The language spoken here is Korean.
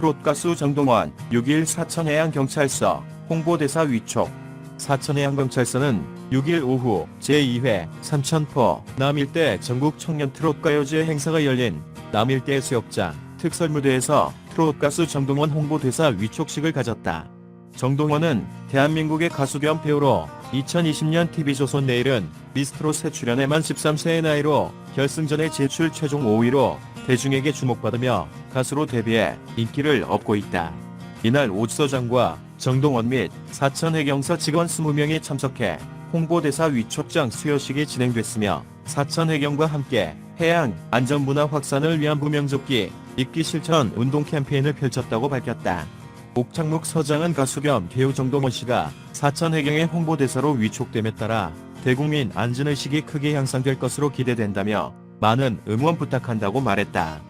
트롯 가수 정동원 6일 사천해양경찰서 홍보대사 위촉 사천해양경찰서는 6일 오후 제2회 삼천포 남일대 전국 청년 트롯 가요제 행사가 열린 남일대 해수욕장 특설무대에서 트롯 가수 정동원 홍보대사 위촉식을 가졌다. 정동원은 대한민국의 가수 겸 배우로 2020년 TV조선 내일은 미스트롯에 출연해만 13세의 나이로 결승전에 제출 최종 5위로 대중에게 주목받으며 가수로 데뷔해 인기를 얻고 있다. 이날 오지서장과 정동원 및 사천 해경사 직원 20명이 참석해 홍보대사 위촉장 수여식이 진행됐으며 사천 해경과 함께 해양 안전문화 확산을 위한 무명접기 입기 실천 운동 캠페인을 펼쳤다고 밝혔다. 옥창묵 서장은 가수 겸 배우 정동원 씨가 사천 해경의 홍보대사로 위촉됨에 따라 대국민 안전의식이 크게 향상될 것으로 기대된다며 많은 응원 부탁한다고 말했다.